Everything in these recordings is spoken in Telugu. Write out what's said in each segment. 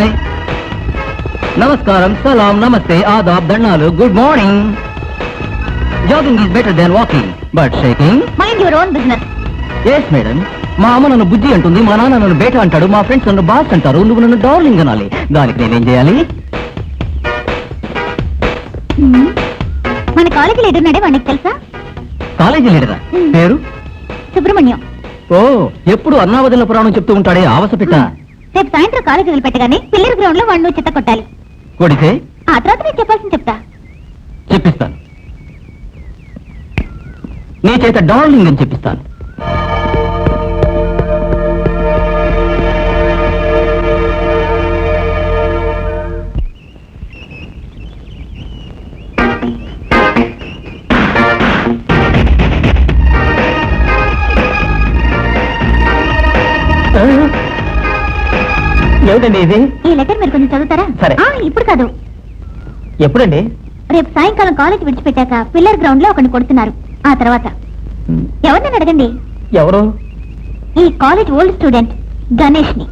హాయ్ నమస్కారం సలాం నమస్తే ఆదాబ్ దండాలు good morning jogging is better than walking but shaking mind your own business yes madam మా అమ్మ నన్ను బుజ్జి అంటుంది మా నాన్న నన్ను బేట అంటాడు మా ఫ్రెండ్స్ నన్ను బాస్ అంటారు నువ్వు నన్ను డార్లింగ్ అనాలి. దానికి నేనేం చేయాలి? మన కాలేజీ లీడర్ నడే వాడికి తెలుసా? కాలేజీ లీడరా? పేరు? సుబ్రహ్మణ్యం. ఓ ఎప్పుడు అన్నావదిన పురాణం చెప్తూ ఉంటాడే ఆవస పెట్ట రేపు సాయంత్రం కాలేజీ వదిలిపెట్టగానే పిల్లల గ్రౌండ్లో వాడిని చిత్త కొట్టాలి కొడితే? ఆ తర్వాత నేను చెప్పాల్సింది చెప్తా. చెప్పిస్తాను. నీ చేత డార్లింగ్ అని చెప్పిస్తాను. ఏమిటండి ఇది? ఈ లెటర్ మీరు కొంచెం చదువుతారా? సరే. ఆ, ఇప్పుడు కాదు. ఎప్పుడండి? రేపు సాయంకాలం కాలేజీ విడిచిపెట్టాక పిల్లర్ గ్రౌండ్లో ఒకరిని కొడుతున్నారు. ఆ తర్వాత. ఎవరిని అడగండి? ఎవరు? ఈ కాలేజ్ ఓల్డ్ స్టూడెంట్ గణేష్ని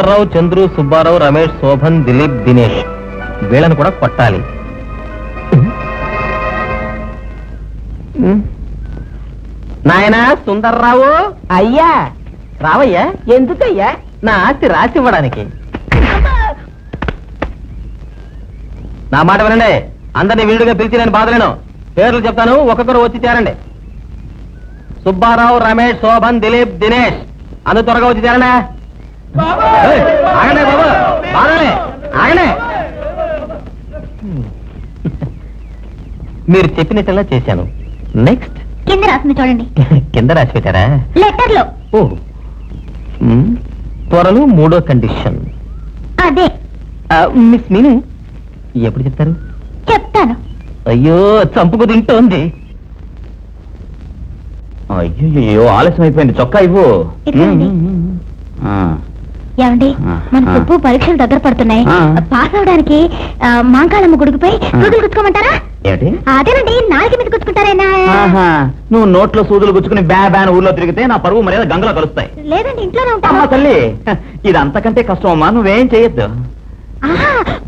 సుందర్రావు చంద్రు సుబ్బారావు రమేష్ శోభన్ దిలీప్ దినేష్. వీళ్ళని కూడా కొట్టాలి. నాయనా సుందర్రావు. అయ్యా. రావయ్యా. ఎందుకయ్యా? నా ఆస్తి రాసి ఇవ్వడానికి నా మాట వినండి. అందరినీ వీడుగా పిలిచి నేను బాధలేను. పేర్లు చెప్తాను ఒక్కొక్కరు వచ్చి చేరండి. సుబ్బారావు రమేష్ శోభన్ దిలీప్ దినేష్. అందరూ త్వరగా వచ్చి చేరండి బాబు. బాగానే మీరు చెప్పినట్టెలా చేశాను. నెక్స్ట్ కింద రాసింది చూడండి. కింద రాసి పెట్టారా? లెటర్లో ఓ త్వరలో మూడో కండిషన్. అదే. మిస్ మీను ఎప్పుడు చెప్తారు? చెప్తాను. అయ్యో చంపుకు తింటోంది. అయ్యో ఆలస్యం అయిపోయింది చొక్కా ఇవ్వు. ఏమండి? మన. సుబ్బు పరీక్షలు దగ్గర పడుతున్నాయి. పాస్ అవడానికి మాంకాళమ్మ గుడికిపోయి సూదులు గుచ్చుకోమంటారా? అదేనండి నాలుగు మీద గుచ్చుకుంటారేనా నువ్వు నోట్లో సూదులు గుచ్చుకుని బ్యా బ్యాన్ ఊర్లో తిరిగితే నా పరువు మర్యాద గంగలో కలుస్తాయి. లేదండి ఇంట్లోనే ఉంటాను. తల్లి ఇది అంతకంటే కష్టం అమ్మా నువ్వేం చేయొద్దు.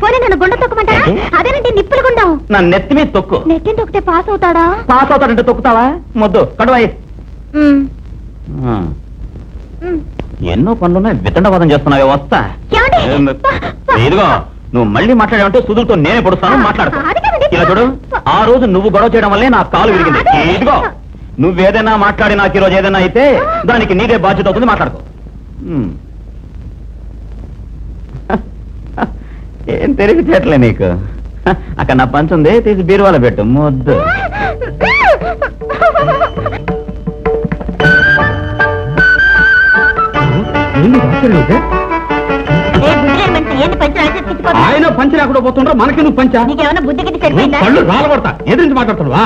పోనీ నన్ను గుండ తొక్కమంటారా? అదేనండి నిప్పులు గుండం. నా నెత్తి మీద తొక్కు. నెట్టిన తొక్కితే పాస్ అవుతాడా? పాస్ అవుతాడంటే తొక్కుతావా? మొద్దు కడువాయి. ఎన్నో పనులున్నాయి. వితండవాదం చేస్తున్నావే వస్తా. ఇదిగో నువ్వు మళ్ళీ మాట్లాడావంటే సుదులతో నేనే పొడుస్తాను మాట్లాడతా. ఇలా చూడు ఆ రోజు నువ్వు గొడవ చేయడం వల్లే నా కాలు విరిగింది. ఇదిగో నువ్వేదైనా మాట్లాడి నాకు ఈరోజు ఏదైనా అయితే దానికి నీదే బాధ్యత అవుతుంది మాట్లాడుకో. ఏం తెలివితేటలే నీకు? అక్కడ నా పంచ్ ఉంది తీసి బీరువాల పెట్టు ముద్దు. ఆయన పంచి లేకుండా పోతుండ్రా? పంచా? బుద్ధి గిద్ది సరిపోయిందా కళ్ళు రాలబడతా ఎదురించి మాట్లాడుతున్నావా?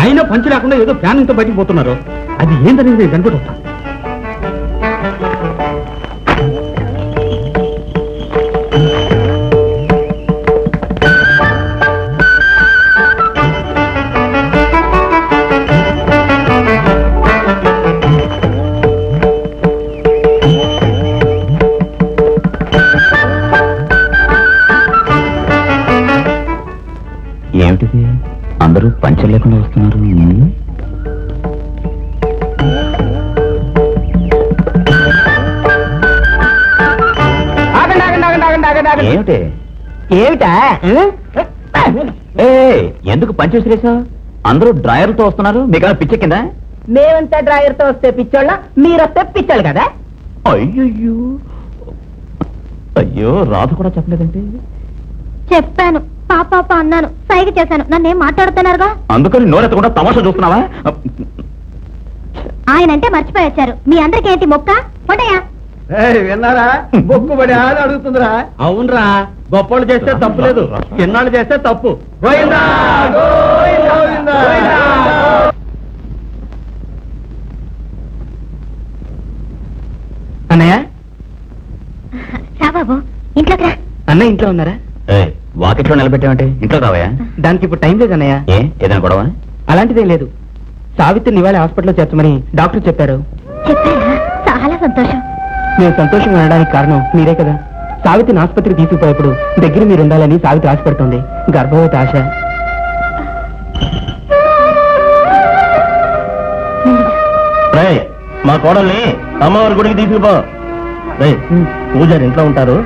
ఆయన పంచి లేకుండా ఏదో ప్లానింగ్తో బయటికి పోతున్నారు. అది ఏంటనేది నేను కనిపెట్టొస్తా అందరూ పంచర్ లేకుండా వస్తున్నారు. ఆగండి ఏమిటి? ఎందుకు పంచ విసిరేసావు అందరూ డ్రాయర్లతో వస్తున్నారు. మీకు పిచ్చెక్కిందా? మేమంతా డ్రాయర్తో వస్తే పిచ్చోళ్ళ మీరొస్తే పిచ్చోళ్ళు కదా? అయ్యయ్యో. అయ్యో రాధ కూడా చెప్పలేదంటే? చెప్పాను. పాప పాప అన్నాను. సైగ చేశాను. నన్ను ఏం మాట్లాడుతున్నారుగా? అందుకని నోరెత్తకుండా తమాషా చూస్తున్నావా? ఆయన అంటే మర్చిపోయి వచ్చారు. మీ అందరికి ఏంటి మొక్క? ఉండయా విన్నారా? బొక్కుబడి ఆది అడుగుతుందిరా. అవునరా. గొప్పలు చేస్తే తప్పు లేదు. చిన్నాళ్ళు చేస్తే తప్పు. అన్నయ్య? రా బాబు. ఇంట్లోకి రా. అన్న ఇంట్లో ఉన్నారా? ఏయ్, వాకిట్లో నిలబెట్టావంటే ఇంట్లో కావయా దానికి ఇప్పుడు టైం లేదు అన్నయ్య ఏ? ఏదైనా గొడవ? అలాంటిదేం లేదు. సావిత్రిని ఇవాళ హాస్పిటల్లో చేర్చమని డాక్టర్ చెప్పారు చెప్పారా? చాలా సంతోషం. నేను సంతోషంగా ఉండడానికి కారణం మీరే కదా. సావిత్రిని ఆసుపత్రికి తీసుకుపోయేప్పుడు దగ్గర మీరు ఉండాలని సావిత్రి ఆశ పెడుతుంది గర్భవతి ఆశ. మా కోడల్ని అమ్మవారి గుడికి తీసుకుపో. పూజారి ఇంట్లో ఉంటారు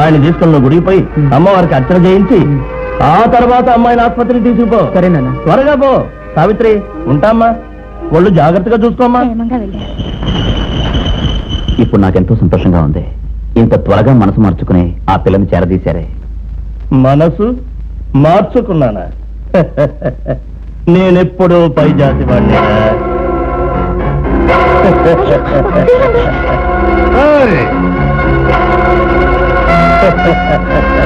ఆయన తీసుకున్న గుడికి పోయి అమ్మవారికి అర్చన చేయించి ఆ తర్వాత అమ్మాయిని ఆసుపత్రికి తీసుకుపో సరేనా త్వరగా పో సావిత్రి ఉంటామ్మా ఒళ్ళు జాగ్రత్తగా చూసుకోమ్మా ఇప్పుడు నాకెంతో సంతోషంగా ఉంది ఇంత త్వరగా మనసు మార్చుకుని ఆ పిల్లని చేరదీశారే మనసు మార్చుకున్నానా నేనెప్పుడు పై జాతి వాడినా ఓయ్!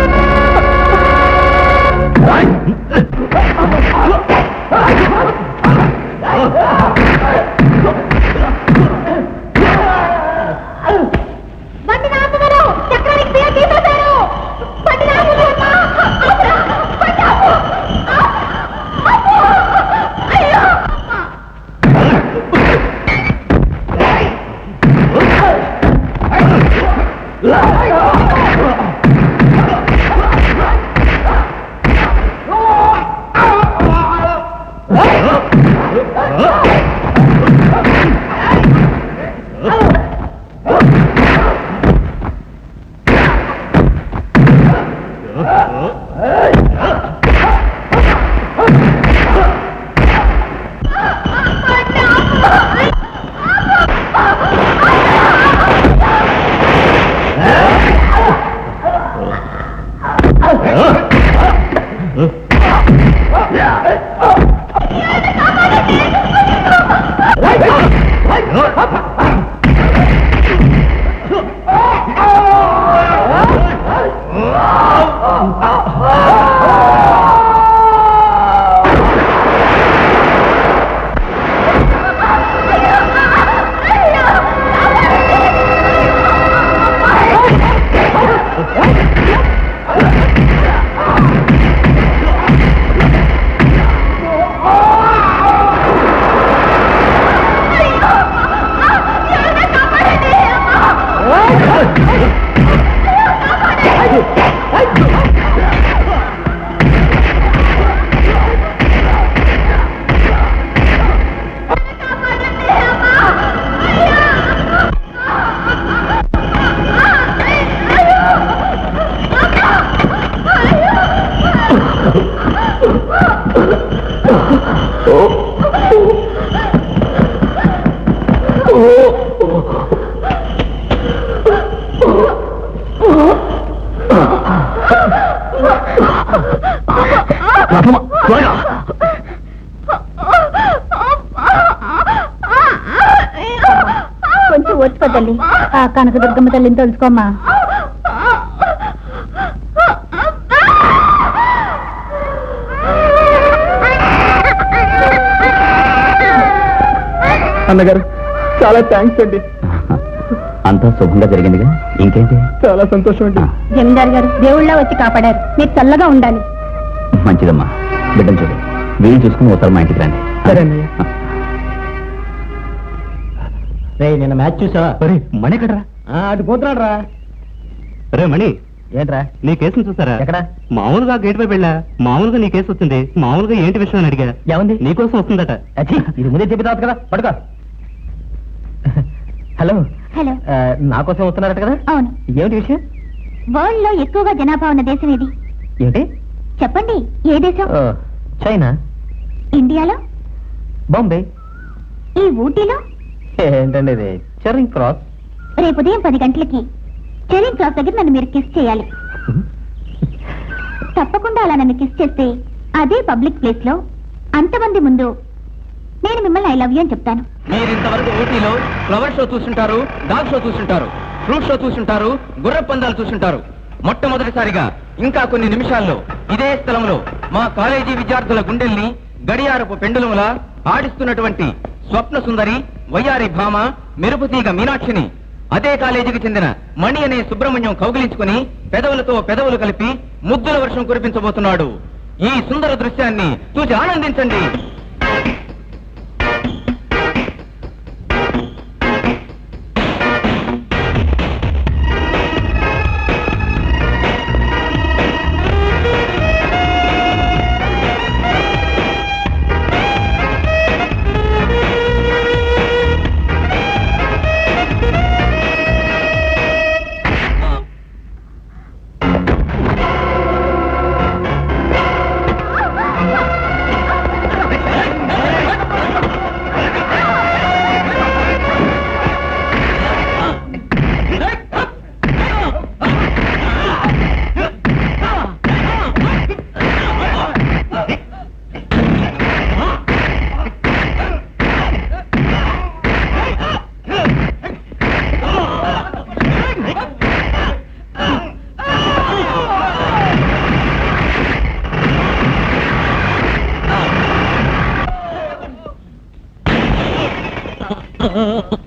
ఆ కనకదుర్గమ్మ తల్లిని తెలుసుకోమ్మా అన్నగారు చాలా థ్యాంక్స్ అండి. అంతా శుభంగా జరిగిందిగా? ఇంకేంటి? చాలా సంతోషం అండి జమీందార్ గారు దేవుళ్ళ వచ్చి కాపాడారు. మీరు చల్లగా ఉండాలి. మంచిదమ్మా. బిడ్డను చూడు. వీలు చూసుకుని ఉత్తరం మా ఇంటికి రండి. సరే అన్నయ్య. రే నిన్న మ్యాచ్ చూసావా? మణి ఎక్కడరా? అటు పోతున్నాడు రా రే మణి. ఏంట్రా? నీ కేసును చూసారా? ఎక్కడ? మామూలుగా గేట్ పై వెళ్ళా. మామూలుగా నీ కేసు వచ్చింది. మామూలుగా ఏంటి విషయం అని అడిగా. ఏముంది? నీకోసం వస్తుందట. అచ్చి, ఇది ముందే చెప్పి కదా. పడుకో. హలో. హలో. ఆ, నా కోసం వస్తున్నారట కదా? అవును. ఏమిటి విషయం? వరల్డ్లో ఎక్కువగా జనాభా ఉన్న దేశం ఏది? ఏమిటి? చెప్పండి ఏ దేశం? చైనా. ఇండియాలో? బాంబే. ఈ ఊటీలో? ఏంటండి ఇది? చెరింగ్ క్రాస్ రేపు ఉదయం పది గంటలకి చెరింగ్ క్లాస్ దగ్గర నన్ను మీరు కిస్ చేయాలి. తప్పకుండా అలా నన్ను కిస్ చేస్తే అదే పబ్లిక్ ప్లేస్లో అంతమంది ముందు నేను మిమ్మల్ని ఐ లవ్ యూ అని చెప్తాను. మీరు ఇంతవరకు ఊటీలో ఫ్లవర్ షో చూసుంటారు డాగ్ షో చూసుంటారు ఫ్రూట్ షో చూసుంటారు గుర్ర పందాలు చూసుంటారు మొట్టమొదటిసారిగా ఇంకా కొన్ని నిమిషాల్లో ఇదే స్థలంలో మా కాలేజీ విద్యార్థుల గుండెల్ని గడియారపు పెండులములా ఆడిస్తున్నటువంటి స్వప్న సుందరి వయ్యారి భామ మెరుపుతీగ మీనాక్షిని. అదే కాలేజీకి చెందిన మణి అనే సుబ్రహ్మణ్యం కౌగిలించుకుని పెదవులతో పెదవులు కలిపి ముద్దుల వర్షం కురిపించబోతున్నాడు. ఈ సుందర దృశ్యాన్ని చూసి ఆనందించండి. 嗯嗯嗯